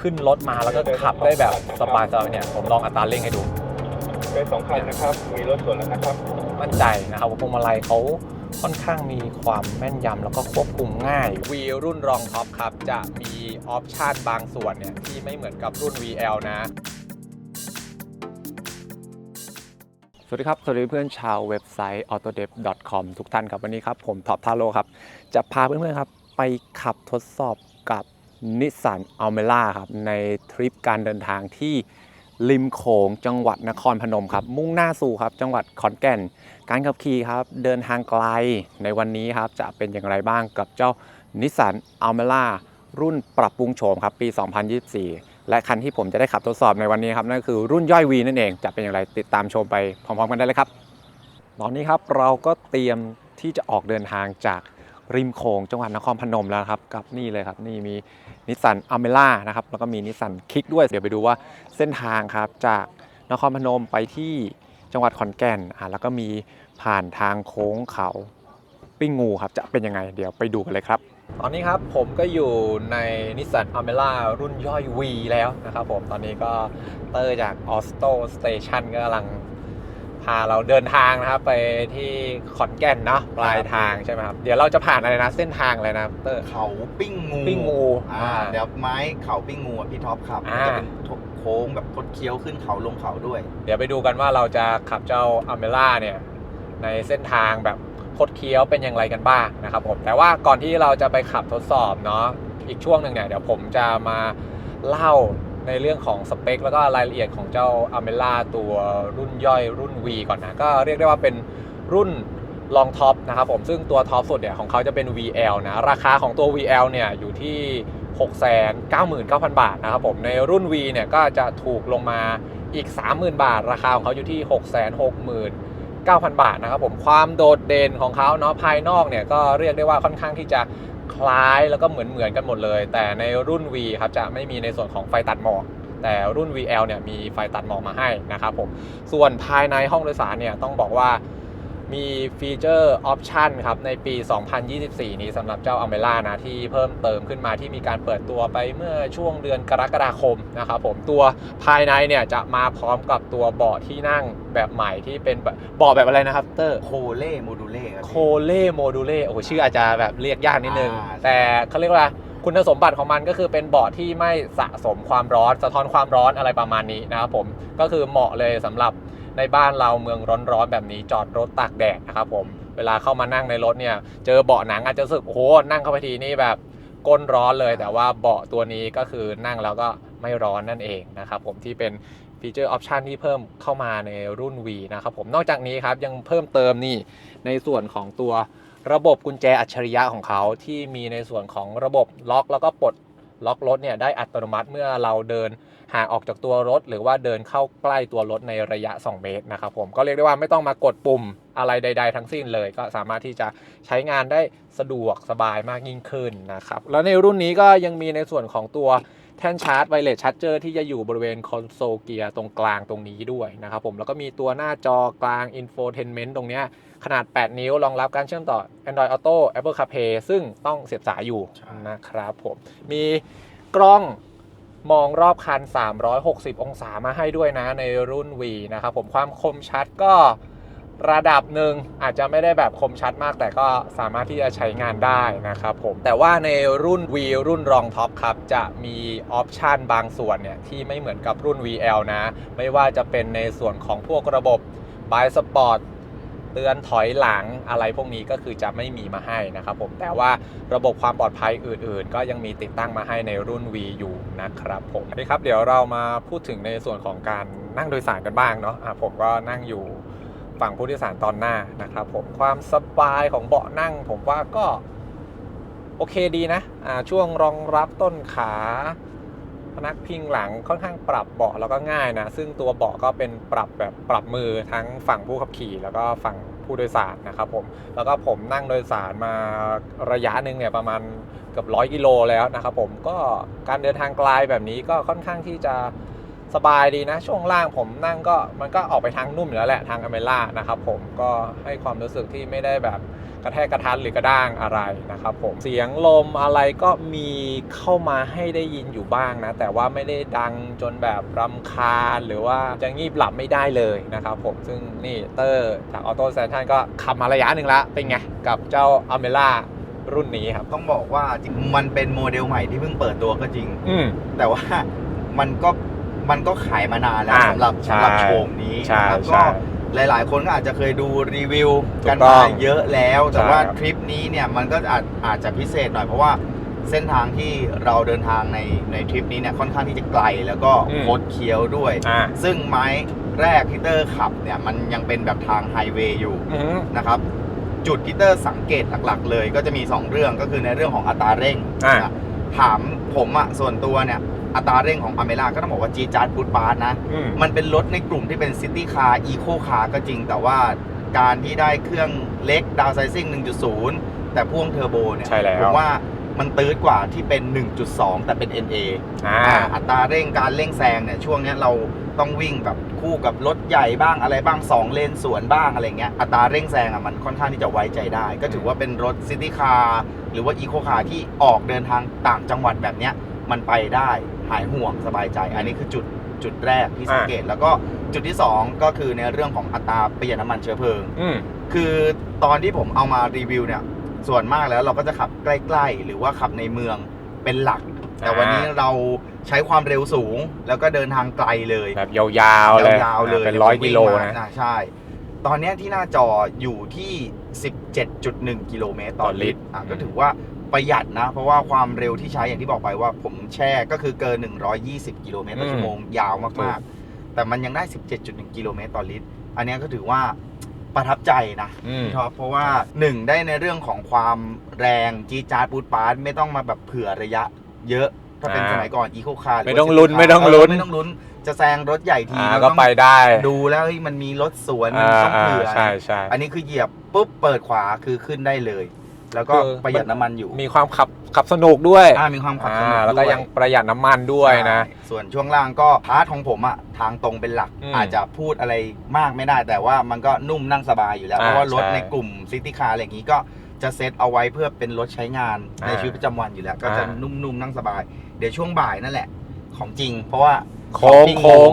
ขึ้นรถมาแล้วก็ขับได้แบบสบายๆเนี่ยผมลองอัตราเร่งให้ดูเป็นสองคันนะครับ มีรถสวนแล้วนะครับ มั่นใจนะครับว่าพวงมาลัยเขาค่อนข้างมีความแม่นยำแล้วก็ควบคุมง่าย V รุ่นรองท็อปครับ จะมีออปชันบางส่วนเนี่ย ที่ไม่เหมือนกับรุ่น VL นะ สวัสดีครับ สวัสดีเพื่อนชาวเว็บไซต์ autodev.com ทุกท่านครับ วันนี้ครับ ผมท็อปทาโร่ครับ จะพาเพื่อนๆครับ ไปขับทดสอบกับ นิสสันอัลเมล่าครับในทริปการเดินทางที่ริมโขงจังหวัดนครพนมครับ มุ่งหน้าสู่ครับ จังหวัดขอนแก่น การขับขี่ครับ เดินทางไกลในวันนี้ครับ จะเป็นอย่างไรบ้างกับเจ้านิสสันอัลเมล่ารุ่นปรับปรุงโฉมครับ ปี 2024 และคันที่ผมจะได้ขับทดสอบในวันนี้ครับ นั่นก็คือรุ่นย่อย V นั่นเอง จะเป็นอย่างไรติดตามชมไปพร้อมๆกันได้เลยครับ ตอนนี้ครับเราก็เตรียมที่จะออกเดินทางจาก ริมโขงจังหวัดนครพนมแล้วครับกับนี่เลยครับนี่มีนิสสันอเมล่านะครับแล้วก็มีนิสสันคิกด้วย เดี๋ยวไปดูว่าเส้นทางครับจากนครพนมไปที่จังหวัดขอนแก่นอะแล้วก็มีผ่านทางโค้งเขาปิ้งงูครับจะเป็นยังไง เดี๋ยวไปดูกันเลยครับ ตอนนี้ครับผมก็อยู่ในนิสสันอเมล่ารุ่นย่อย V แล้วนะครับผมตอนนี้ก็เตอร์จากออสโตสเตชันก็กำลังาเราเดินทางนะครับไปที่ขอนแก่นเนาะปลายทางใช่ไหมครับเดี๋ยวเราจะผ่านอะไรนะเส้นทางอะไรนะเตอร์เขาปิ้งงูปิ้งงูอ่าอ่าเดี๋ยวไม้เขาปิ้งงูอะพี่ท็อปขับอ่ามันจะเป็นโค้งแบบคดเคี้ยวขึ้นเขาลงเขาด้วย เดี๋ยวไปดูกันว่าเราจะขับเจ้าอเมล่าเนี่ยในเส้นทางแบบคดเคี้ยวเป็นอย่างไรกันบ้างนะครับผมแต่ว่าก่อนที่เราจะไปขับทดสอบเนาะอีกช่วงหนึ่งเนี่ยเดี๋ยวผมจะมาเล่า ในเรื่องของสเปค แล้วก็รายละเอียดของเจ้าอเมล่าตัวรุ่นย่อยรุ่น V ก่อนนะ ก็เรียกได้ว่าเป็นรุ่นลองท็อปนะครับผมซึ่งตัวท็อปสุดเนี่ยของเขาจะเป็น VL นะ ราคาของตัว VL เนี่ยอยู่ที่ 699,000 บาทนะครับผมในรุ่น V เนี่ยก็จะถูกลงมาอีก 30,000 บาท ราคาของเขาอยู่ที่ 669,000 บาทนะครับผมความโดดเด่นของเขาเนาะภายนอกเนี่ยก็เรียกได้ว่าค่อนข้างที่จะ คล้ายแล้วก็เหมือนเหมือนกันหมดเลย แต่ในรุ่น V ครับจะไม่มีในส่วนของไฟตัดหมอกแต่รุ่น VL เนี่ยมีไฟตัดหมอกมาให้นะครับผมส่วนภายในห้องโดยสารเนี่ยต้องบอกว่า มีฟีเจอร์ออปชันครับ ในปี 2024 นี้สำหรับเจ้าอเมล่านะ ที่เพิ่มเติมขึ้นมาที่มีการเปิดตัวไปเมื่อช่วงเดือนกรกฎาคมนะครับผมตัวภายในเนี่ยจะมาพร้อมกับตัวเบาะที่นั่งแบบใหม่ที่เป็นแบบเบาะแบบอะไรนะครับเตอร์โคเล่โมดูเล่ครับโคเล่โมดูเล่โอ้โหชื่ออาจจะแบบเรียกยากนิดนึงอ่าแต่เขาเรียกว่าคุณสมบัติของมันก็คือเป็นเบาะที่ไม่สะสมความร้อน สะท้อนความร้อนอะไรประมาณนี้นะครับผมก็คือเหมาะเลยสำหรับ ในบ้านเราเมืองร้อนๆแบบนี้จอดรถตากแดดนะครับผมเวลาเข้ามานั่งในรถเนี่ยเจอเบาะหนังอาจจะรู้สึกโอ้โหนั่งเข้าไปทีนี่แบบก้นร้อนเลย แต่ว่าเบาะตัวนี้ก็คือนั่งแล้วก็ไม่ร้อนนั่นเองนะครับผมที่เป็นฟีเจอร์ออปชันที่เพิ่มเข้ามาในรุ่น V นะครับผมนอกจากนี้ครับยังเพิ่มเติมนี่ในส่วนของตัวระบบกุญแจอัจฉริยะของเขาที่มีในส่วนของระบบล็อกแล้วก็ปลด ล็อกรถเนี่ยได้อัตโนมัติเมื่อเราเดินห่างออกจากตัวรถ หรือว่าเดินเข้าใกล้ตัวรถในระยะ 2 เมตรนะครับผมก็เรียกได้ว่าไม่ต้องมากดปุ่มอะไรใด ๆ ทั้งสิ้นเลย ก็สามารถที่จะใช้งานได้สะดวกสบายมากยิ่งขึ้นนะครับแล้วในรุ่นนี้ก็ยังมีในส่วนของตัวแท่นชาร์จไวเลสชาร์จเจอร์ที่จะอยู่บริเวณคอนโซลเกียร์ตรงกลางตรงนี้ด้วยนะครับผมแล้วก็มีตัวหน้าจอกลาง Infotainment ตรงเนี้ย ขนาด 8 นิ้วรองรับการเชื่อมต่อ Android Auto Apple CarPlay ซึ่งต้องเสียบสายอยู่นะครับผม มีกล้องมองรอบคัน 360 องศามาให้ด้วยนะในรุ่น V นะครับผมความคมชัดก็ระดับหนึ่งอาจจะไม่ได้แบบคมชัดมาก แต่ก็สามารถที่จะใช้งานได้นะครับผม แต่ว่าในรุ่น V รุ่นรองท็อปครับ จะมีออปชันบางส่วนเนี่ย ที่ไม่เหมือนกับรุ่น VL นะ ไม่ว่าจะเป็นในส่วนของพวกระบบ b i Sport เตือนถอยหลังอะไรพวกนี้ก็คือจะไม่มีมาให้นะครับผมแต่ว่าระบบความปลอดภัยอื่น ๆ ก็ยังมีติดตั้งมาให้ในรุ่น V อยู่นะครับผมนี่ครับเดี๋ยวเรามาพูดถึงในส่วนของการนั่งโดยสารกันบ้างเนาะะผมก็นั่งอยู่ฝั่งผู้โดยสารตอนหน้านะครับผมความสบายของเบาะนั่ง ผมว่าก็โอเคดีนะอ่าช่วงรองรับต้นขา พนักพิงหลังค่อนข้างปรับเบาะแล้วก็ง่ายนะ ซึ่งตัวเบาะก็เป็นปรับแบบปรับมือทั้งฝั่งผู้ขับขี่ แล้วก็ฝั่งผู้โดยสารนะครับผม แล้วก็ผมนั่งโดยสารมาระยะหนึ่งเนี่ยประมาณเกือบร้อยกิโลแล้วนะครับผม ก็การเดินทางไกลแบบนี้ก็ค่อนข้างที่จะ สบายดีนะ ช่วงล่างผมนั่งก็มันก็ออกไปทางนุ่มอยู่แล้วแหละทางอเมล่านะครับผมก็ให้ความรู้สึกที่ไม่ได้แบบกระแทกกระทันหรือกระด้างอะไรนะครับผมเสียงลมอะไรก็มีเข้ามาให้ได้ยินอยู่บ้างนะ แต่ว่าไม่ได้ดังจนแบบรำคาญหรือว่าจะงีบหลับไม่ได้เลยนะครับผมซึ่งนี่เตอร์จากออโต้แซนทันก็ขับมาระยะหนึ่งละเป็นไง กับเจ้าอเมล่ารุ่นนี้ครับ ต้องบอกว่าจริงมันเป็นโมเดลใหม่ที่เพิ่งเปิดตัวก็จริงอืมแต่ว่ามันก็ มันก็ขายมานานแล้วอ่าสำหรับใช่สำหรับโฉมนี้ใช่นะครับใช่ก็หลาย ๆ คนก็อาจจะเคยดูรีวิวถูกกันต้มาองเยอะแล้ว แต่ใช่ว่าครับทริปนี้เนี่ยมันก็อาจอาจจะพิเศษหน่อยเพราะว่าเส้นทางที่เราเดินทางในในทริปนี้เนี่ยค่อนข้างที่จะไกลแล้วก็อืม คดเคี้ยวด้วย อ่าซึ่งไม้แรกที่เตอร์ขับเนี่ยมันยังเป็นแบบทางไฮเวย์อยู่ อืม นะครับจุดที่เตอร์สังเกตหลักๆ เลยก็จะมี 2 เรื่องก็คือในเรื่องของอัตราเร่งอ่านะถามผมอะส่วนตัวเนี่ย อัตราเร่งของอเมร่าก็ต้องบอกว่าจีจาร์ดบูทบาร์นะ อืม มันเป็นรถในกลุ่มที่เป็นซิตี้คาร์อีโคคาร์ก็จริง แต่ว่าการที่ได้เครื่องเล็กดาวไซซิ่ง1.0 แต่พ่วงเทอร์โบเนี่ยใช่แล้ว ผมว่ามันตื้ดกว่าที่เป็น 1.2 แต่เป็น NA อ่า อ่าอัตราเร่งการเร่งแซงเนี่ยช่วงเนี้ยเราต้องวิ่งแบบคู่กับรถใหญ่บ้างอะไรบ้าง2เลนสวนบ้างอะไรเงี้ยอัตราเร่งแซงอะมันค่อนข้างที่จะไว้ใจได้ ก็ถือว่าเป็นรถซิตี้คาร์หรือว่าอีโคคาร์ที่ออกเดินทางต่างจังหวัดแบบเนี้ยมันไปได้ หายห่วงสบายใจ อันนี้คือจุดจุดแรกที่สังเกต แล้วก็จุดที่ 2 ก็คือในเรื่องของอัตราประหยัดน้ำมันเชื้อเพลิงอืมคือตอนที่ผมเอามารีวิวเนี่ย ส่วนมากแล้วเราก็จะขับใกล้ๆ หรือว่าขับในเมืองเป็นหลัก แต่วันนี้เราใช้ความเร็วสูง แล้วก็เดินทางไกลเลยแบบยาวๆเลยยาวๆเลยเป็นร้อยกิโลวิ่งมานะอ่าใช่ ตอนเนี้ยที่หน้าจออยู่ที่ 17.1 กิโลเมตรต่อลิตรอะก็ถือว่า ประหยัดนะ เพราะว่าความเร็วที่ใช้อย่างที่บอกไปว่าผมแช่ก็คือเกิน 120 กิโลเมตรต่อชั่วโมงยาวมากๆ แต่มันยังได้ 17.1 กิโลเมตรต่อลิตร อันเนี้ยก็ถือว่าประทับใจนะอืมพี่ท็อปเพราะว่าหนึ่งได้ในเรื่องของความแรงจีดจาร์ดปูดปาร์ตไม่ต้องมาแบบเผื่อระยะเยอะถ้าเป็นอ่าสมัยก่อนอีโคคาร์ไม่ต้องลุ้นไม่ต้องลุ้นไม่ต้องลุ้น จะแซงรถใหญ่ทีอ่าเราก็ต้องไปได้ ดูแล้วเฮ้ยมันมีรถสวนอ่าต้องเผื่อใช่ใช่อันนี้คือเหยียบปุ๊บเปิดขวาคือขึ้นได้เลย แล้วก็คือ ประหยัดน้ำมันอยู่มีความขับขับสนุกด้วยอ่ามีความขับสนุกอ่าแล้วก็ด้ยังประหยัดน้ำมันด้วยนะ ใช่ส่วนช่วงล่างก็พาร์ทของผมอะทางตรงเป็นหลัก อืมอาจจะพูดอะไรมากไม่ได้ แต่ว่ามันก็นุ่มนั่งสบายอยู่แล้ว อ่าเพราะว่ารถใช่ในกลุ่มซิตี้คาร์อะไรอย่างนี้ก็จะเซตเอาไว้เพื่อเป็นรถใช้งานอ่าในชีวิตประจำวันอยู่แล้ว ก็จะอ่า นุ่มๆนั่งสบาย เดี๋ยวช่วงบ่ายนั่นแหละ ของจริง เพราะว่า โค้งปิ้โค้ง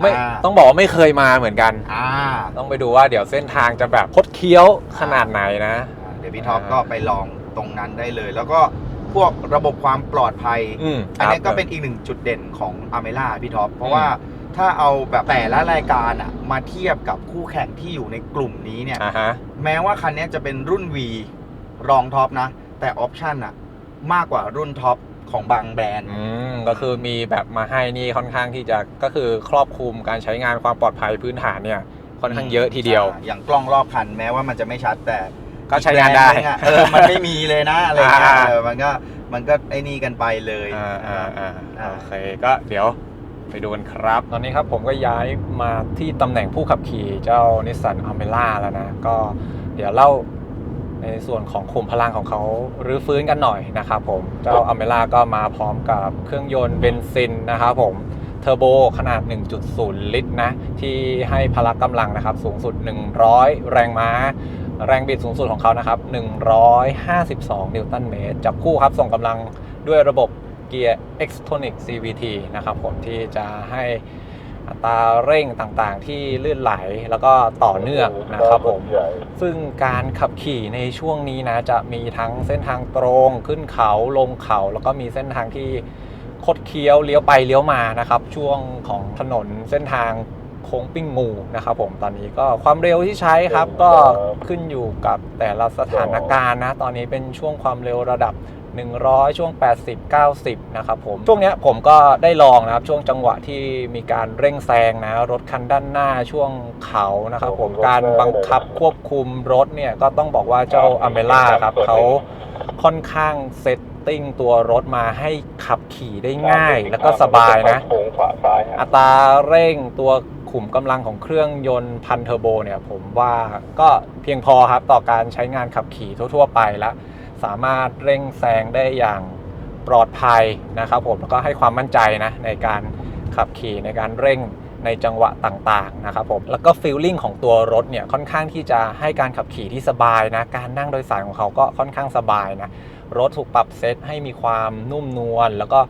ไม่อ่า ต้องบอกว่าไม่เคยมาเหมือนกัน อ่า ต้องไปดูว่าเดี๋ยวเส้นทางจะแบบคดเคี้ยวขนาดไหนนะเดี๋ยวพี่ท็อปอ่าก็ไปลองตรงนั้นได้เลย แล้วก็พวกระบบความปลอดภัย อืมอันนี้ครับก็เป็นอีกหนึ่งจุดเด่นของอเมล่าพี่ท็อปเพราะว่าถ้าเอาแบบแต่ละรายการอะมาเทียบกับคู่แข่งที่อยู่ในกลุ่มนี้เนี่ยอ่าฮะแม้ว่าคันนี้จะเป็นรุ่น V รองท็อปนะ แต่ออปชันอะมากกว่ารุ่นท็อปของบางแบรนด์ อืมก็คือมีแบบมาให้นี่ค่อนข้างที่จะก็คือครอบคลุมการใช้งานความปลอดภัยพื้นฐานเนี่ยค่อนข้างเยอะทีเดียวใช่อย่างกล้องรอบคันแม้ว่ามันจะไม่ชัดแต่ ก็ใช้งานได้อีกแบรนด์หนึ่งอะเออมันไม่มีเลยนะอะไรเงี้ยอ่าเออมันก็มันก็ไอ้นี่กันไปเลยอ่าอ่าอ่าอ่าโอเคก็เดี๋ยวไปดูกันครับ ตอนนี้ครับผมก็ย้ายมาที่ตำแหน่งผู้ขับขี่เจ้านิสสันอเมร่าแล้วนะ ก็เดี๋ยวเล่าในส่วนของขุมพลังของเขารื้อฟื้นกันหน่อยนะครับผม เจ้าอเมร่าก็มาพร้อมกับเครื่องยนต์เบนซินนะครับผมเทอร์โบขนาด 1.0 ลิตรนะ ที่ให้พละกำลังนะครับ สูงสุด 100 แรงม้า แรงบิดสูงสุดของเขานะครับ 152 นิวตันเมตร จับคู่ครับ ส่งกำลังด้วยระบบเกียร์ Xtronic CVT นะครับผมที่จะให้อัตราเร่งต่างๆ ที่ลื่นไหลแล้วก็ต่อเนื่องนะครับผม ซึ่งการขับขี่ในช่วงนี้นะ จะมีทั้งเส้นทางตรงขึ้นเขาลงเขา แล้วก็มีเส้นทางที่คดเคี้ยวเลี้ยวไปเลี้ยวมานะครับ ช่วงของถนนเส้นทาง โค้งปิ้งงูนะครับผมตอนนี้ก็ความเร็วที่ใช้ครับก็ขึ้นอยู่กับแต่ละสถานการณ์นะตอนนี้เป็นช่วงความเร็วระดับ 100 ช่วง 80 90 นะครับผม ช่วงเนี้ยผมก็ได้ลองนะครับ ช่วงจังหวะที่มีการเร่งแซงนะ รถคันด้านหน้าช่วงเขานะครับผมการบังคับควบคุมรถเนี่ย ก็ต้องบอกว่าเจ้าอเมล่าครับเขาค่อนข้างเซตติ้งตัวรถมาให้ขับขี่ได้ง่ายแล้วก็สบายนะโค้งขวาซ้ายฮะอัตราเร่งตัว ขุมกำลังของเครื่องยนต์พันเทอร์โบเนี่ยผมว่าก็เพียงพอครับต่อการใช้งานขับขี่ทั่ว ๆ ไปและสามารถเร่งแซงได้อย่างปลอดภัยนะครับผมแล้วก็ให้ความมั่นใจนะในการขับขี่ในการเร่งในจังหวะต่างๆนะครับผมแล้วก็ฟีลลิ่งของตัวรถเนี่ยค่อนข้างที่จะให้การขับขี่ที่สบายนะการนั่งโดยสารของเขาก็ค่อนข้างสบายนะรถถูกปรับเซตให้มีความนุ่มนวลแล้วก็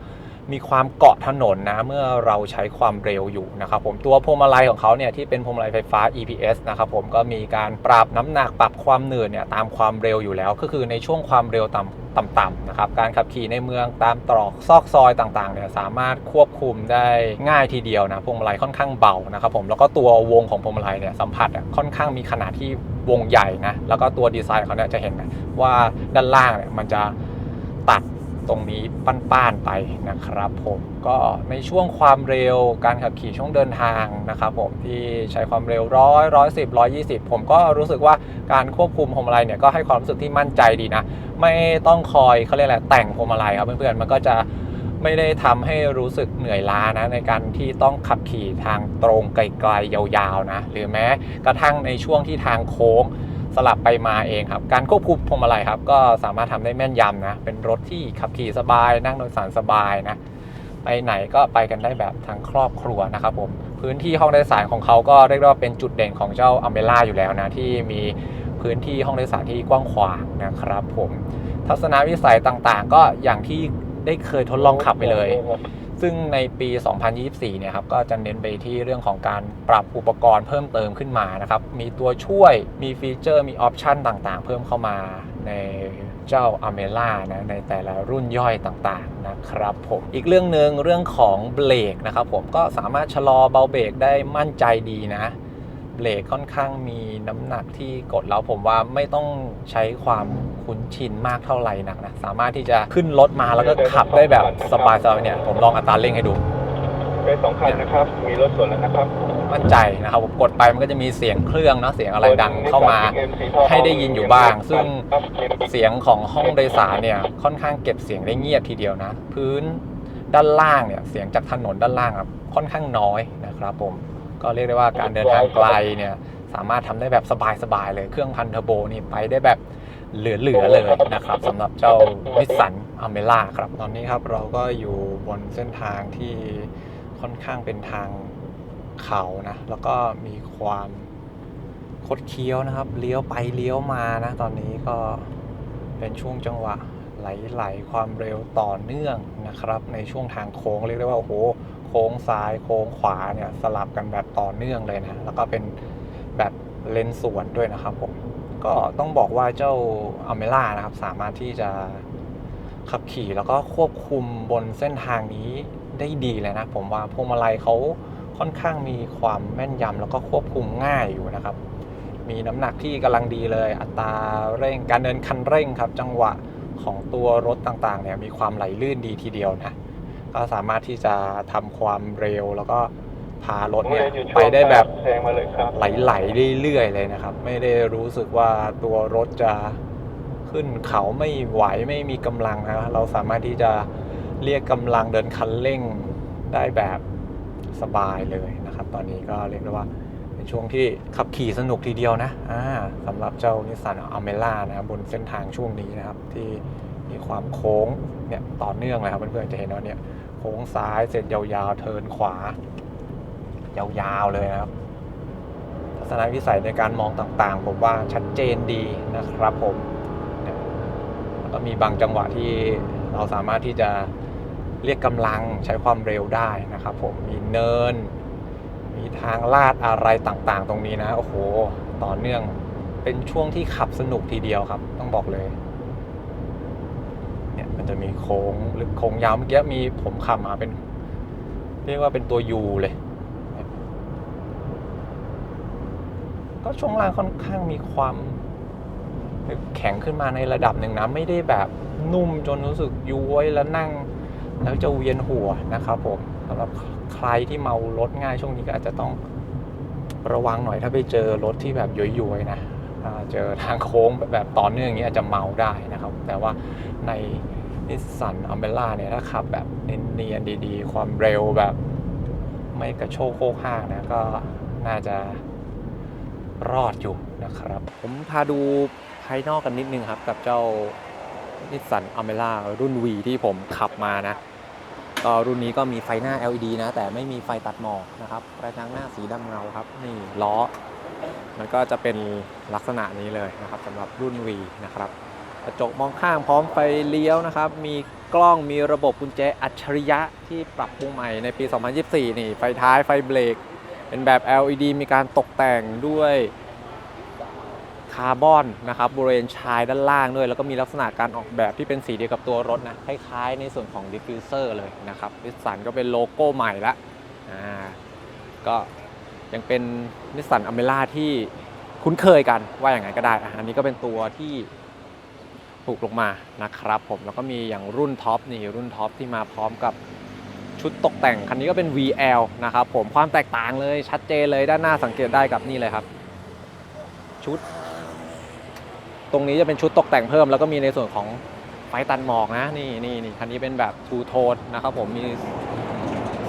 มีความเกาะถนนนะเมื่อเราใช้ความเร็วอยู่นะครับผมตัวพวงมาลัยของเขาเนี่ยที่เป็นพวงมาลัยไฟฟ้า EPS นะครับผมก็มีการปรับน้ำหนักปรับความหนืดเนี่ยตามความเร็วอยู่แล้ว ก็คือในช่วงความเร็วต่ำต่ำๆนะครับการขับขี่ในเมืองตามตรอกซอกซอยต่างๆเนี่ยสามารถควบคุมได้ง่ายทีเดียวนะพวงมาลัยค่อนข้างเบานะครับผมแล้วก็ตัววงของพวงมาลัยเนี่ยสัมผัสอะค่อนข้างมีขนาดที่วงใหญ่นะแล้วก็ตัวดีไซน์เขาเนี่ยจะเห็นว่าด้านล่างเนี่ยมันจะตัด ตรงนี้ป้านๆไปนะครับ ผมก็ในช่วงความเร็วการขับขี่ช่วงเดินทางนะครับ ผมที่ใช้ความเร็วร้อยร้อยสิบร้อยยี่สิบผมก็รู้สึกว่าการควบคุมพวงมาลัยเนี่ยก็ให้ความรู้สึกที่มั่นใจดีนะ ไม่ต้องคอยเขาเรียกอะไรแต่งพวงมาลัยครับเพื่อนๆมันก็จะไม่ได้ทำให้รู้สึกเหนื่อยล้านะในการที่ต้องขับขี่ทางตรงไกลๆยาวๆนะ หรือแม้กระทั่งในช่วงที่ทางโค้ง สลับไปมาเองครับ การควบคุมพวงมาลัยครับ ก็สามารถทำได้แม่นยำนะ เป็นรถที่ขับขี่สบาย นั่งโดยสารสบายนะ ไปไหนก็ไปกันได้แบบทั้งครอบครัวนะครับผม พื้นที่ห้องโดยสารของเขาก็เรียกได้ว่าเป็นจุดเด่นของเจ้าอเมล่าอยู่แล้วนะ ที่มีพื้นที่ห้องโดยสารที่กว้างขวางนะครับผม ทัศนวิสัยต่างๆ ก็อย่างที่ได้เคยทดลองขับไปเลย ซึ่งในปี 2024 เนี่ยครับก็จะเน้นไปที่เรื่องของการปรับอุปกรณ์เพิ่มเติมขึ้นมานะครับ มีตัวช่วย มีฟีเจอร์ มีออปชันต่างๆ เพิ่มเข้ามาในเจ้า a m e l a นะในแต่ละรุ่นย่อยต่างๆนะครับผม อีกเรื่องหนึ่งเรื่องของเบรกนะครับผมก็สามารถชะลอเบาเบรกได้มั่นใจดีนะ เบรกค่อนข้างมีน้ำหนักที่กดแล้วผมว่าไม่ต้องใช้ความคุ้นชินมากเท่าไหร่นักนะ สามารถที่จะขึ้นรถมาแล้วก็ขับได้แบบสบายๆเนี่ย ผมลองอัตราเร่งให้ดูไปสองคันนะครับ มีรถสวนแล้วนะครับมั่นใจนะครับผมกดไปมันก็จะมีเสียงเครื่องเนาะเสียงอะไรดังเข้ามาให้ได้ยินอยู่บ้าง ซึ่งเสียงของห้องโดยสารเนี่ยค่อนข้างเก็บเสียงได้เงียบทีเดียวนะ พื้นด้านล่างเนี่ยเสียงจากถนนด้านล่างอะค่อนข้างน้อยนะครับผม ก็เรียกได้ว่าการเดินทางไกลเนี่ยสามารถทำได้แบบสบายๆเลย เครื่องพันเทอร์โบนี่ไปได้แบบเหลือๆเลยนะครับสำหรับเจ้านิสสันอเมล่าครับ ตอนนี้ครับเราก็อยู่บนเส้นทางที่ค่อนข้างเป็นทางเขานะ แล้วก็มีความคดเคี้ยวนะครับ เลี้ยวไปเลี้ยวมานะ ตอนนี้ก็เป็นช่วงจังหวะไหลๆความเร็วต่อเนื่องนะครับ ในช่วงทางโค้งเรียกได้ว่าโอ้โห โค้งซ้ายโค้งขวาเนี่ยสลับกันแบบต่อเนื่องเลยนะ แล้วก็เป็นแบบเลนสวนด้วยนะครับผม ก็ต้องบอกว่าเจ้าอเมล่านะครับสามารถที่จะขับขี่แล้วก็ควบคุมบนเส้นทางนี้ได้ดีเลยนะ ผมว่าพวงมาลัยเขาค่อนข้างมีความแม่นยำแล้วก็ควบคุมง่ายอยู่นะครับ มีน้ำหนักที่กำลังดีเลย อัตราเร่งการเดินคันเร่งครับ จังหวะของตัวรถต่างๆเนี่ยมีความไหลลื่นดีทีเดียวนะ ก็สามารถที่จะทำความเร็วแล้วก็พารถเนี่ยไปได้แบบแซงมาเลยครับไหลๆเรื่อยๆเลยนะครับ ไม่ได้รู้สึกว่าตัวรถจะขึ้นเขาไม่ไหวไม่มีกำลังนะเราสามารถที่จะเรียกกำลังเดินคันเร่งได้แบบสบายเลยนะครับ ตอนนี้ก็เรียกได้ว่าเป็นช่วงที่ขับขี่สนุกทีเดียวนะอ่าสำหรับเจ้านิสสันอเมล่านะครับบนเส้นทางช่วงนี้นะครับ ที่มีความโค้งเนี่ยต่อเนื่องเลยครับเพื่อนๆจะเห็นว่าเนี่ยโค้งซ้ายเสร็จยาวๆ เทินขวา ยาวๆเลยนะครับ ทัศนวิสัยในการมองต่างๆ ผมว่าชัดเจนดีนะครับผมแล้วก็มีบางจังหวะที่เราสามารถที่จะเรียกกำลังใช้ความเร็วได้นะครับผมมีเนิน มีทางลาดอะไรต่างๆ ตรงนี้นะ โอ้โห ต่อเนื่องเป็นช่วงที่ขับสนุกทีเดียวครับ ต้องบอกเลย มันจะมีโค้งหรือโค้งยาวเมื่อกี้มีผมขับมาเป็น เรียกว่าเป็นตัวยูเลย ก็ช่วงล่างค่อนข้างมีความแข็งขึ้นมาในระดับหนึ่งนะ ไม่ได้แบบนุ่มจนรู้สึกย้วยแล้วนั่ง แล้วจะเวียนหัวนะครับผมสำหรับใครที่เมารถง่ายช่วงนี้ก็อาจจะต้องระวังหน่อยถ้าไปเจอรถที่แบบย้วยๆนะเจอทางโค้งแบบต่อเนื่องอย่างนี้อาจจะเมาได้นะครับ แต่ว่าใน นิสสันอัมเบล่าเนี่ยถ้าขับแบบเนียนๆดีๆ ความเร็วแบบไม่กระโชกโคกห้างนะก็น่าจะรอดอยู่นะครับ ผมพาดูภายนอกกันนิดนึงครับ กับเจ้านิสสันอัมเมล่ารุ่น V ที่ผมขับมานะก็รุ่นนี้ก็มีไฟหน้า LED นะ แต่ไม่มีไฟตัดหมอกนะครับกระจังหน้าสีดำเงาครับ นี่ล้อ มันก็จะเป็นลักษณะนี้เลยนะครับสำหรับรุ่น V นะครับ กระจกมองข้างพร้อมไฟเลี้ยวนะครับ มีกล้องมีระบบกุญแจอัจฉริยะที่ปรับปรุงใหม่ในปี 2024 นี่ ไฟท้ายไฟเบรก เป็นแบบ LED มีการตกแต่งด้วยคาร์บอนนะครับบริเวณชายด้านล่างด้วย แล้วก็มีลักษณะการออกแบบที่เป็นสีเดียวกับตัวรถนะคล้ายๆ ในส่วนของดิฟฟิวเซอร์เลยนะครับนิสสันก็เป็นโลโก้ใหม่ละอ่าก็ยังเป็นนิสสันอเมร่าที่คุ้นเคยกันว่าอย่างไงก็ได้อันนี้ก็เป็นตัวที่ ถูกลงมานะครับผมแล้วก็มีอย่างรุ่นท็อปนี่รุ่นท็อปที่มาพร้อมกับชุดตกแต่งคันนี้ก็เป็น VL นะครับผมความแตกต่างเลยชัดเจนเลยด้านหน้าสังเกตได้กับนี่เลยครับ ชุด ตรงนี้จะเป็นชุดตกแต่งเพิ่ม แล้วก็มีในส่วนของไฟตัดหมอกนะนี่นี่นี่คันนี้เป็นแบบทูโทนนะครับผมมี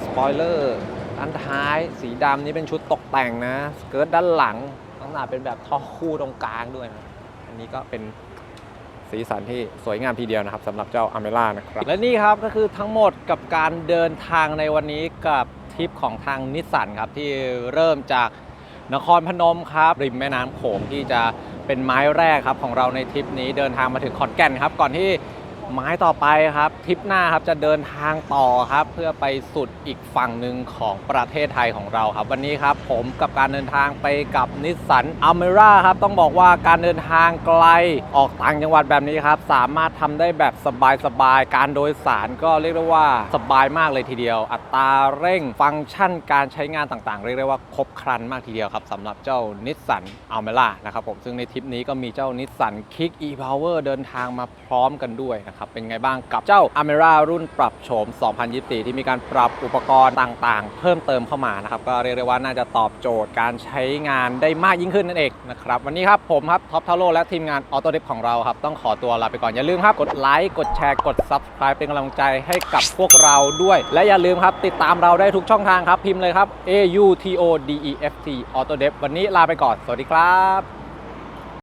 สปอยเลอร์ด้านท้าย สีดำนี่เป็นชุดตกแต่งนะสเกิร์ตด้านหลังลักษณะเป็นแบบท่อคู่ตรงกลางด้วยนะอันนี้ก็เป็น สีสันที่สวยงามทีเดียวนะครับสำหรับเจ้าอเมร่านะครับ และนี่ครับก็คือทั้งหมดกับการเดินทางในวันนี้กับทริปของทางนิสสันครับที่เริ่มจากนครพนมครับ ริมแม่น้ำโขงที่จะเป็นไม้แรกครับของเราในทริปนี้เดินทางมาถึงขอนแก่นครับ ก่อนที่ ไม้ต่อไปครับทริปหน้าครับจะเดินทางต่อครับ เพื่อไปสุดอีกฝั่งหนึ่งของประเทศไทยของเราครับ วันนี้ครับผมกับการเดินทางไปกับนิสสันอเมร่าครับต้องบอกว่าการเดินทางไกลออกต่างจังหวัดแบบนี้ครับ สามารถทำได้แบบสบายๆการโดยสารก็เรียกได้ว่าสบายมากเลยทีเดียว อัตราเร่งฟังก์ชันการใช้งานต่างๆ เรียกได้ว่าครบครันมากทีเดียวครับสำหรับเจ้านิสสันอเมร่านะครับผมซึ่งในทริปนี้ก็มีเจ้านิสสันคิก e-power เดินทางมาพร้อมกันด้วยนะครับเป็นไงบ้างกับเจ้าอเมร่ารุ่นปรับโฉม 2024 ที่มีการปรับอุปกรณ์ต่างๆ เพิ่มเติมเข้ามานะครับก็เรียกได้ว่าน่าจะตอบโจทย์การใช้งานได้มากยิ่งขึ้นนั่นเองนะครับวันนี้ครับผมครับท็อปทาโร่และทีมงานออโตเดฟของเราครับต้องขอตัวลาไปก่อนอย่าลืมครับกดไลค์กดแชร์กด Subscribe เป็นกำลังใจให้กับพวกเราด้วย และอย่าลืมครับติดตามเราได้ทุกช่องทางครับพิมพ์เลยครับ A U T O D E F T Auto Dev วันนี้ลาไปก่อน สวัสดีครับ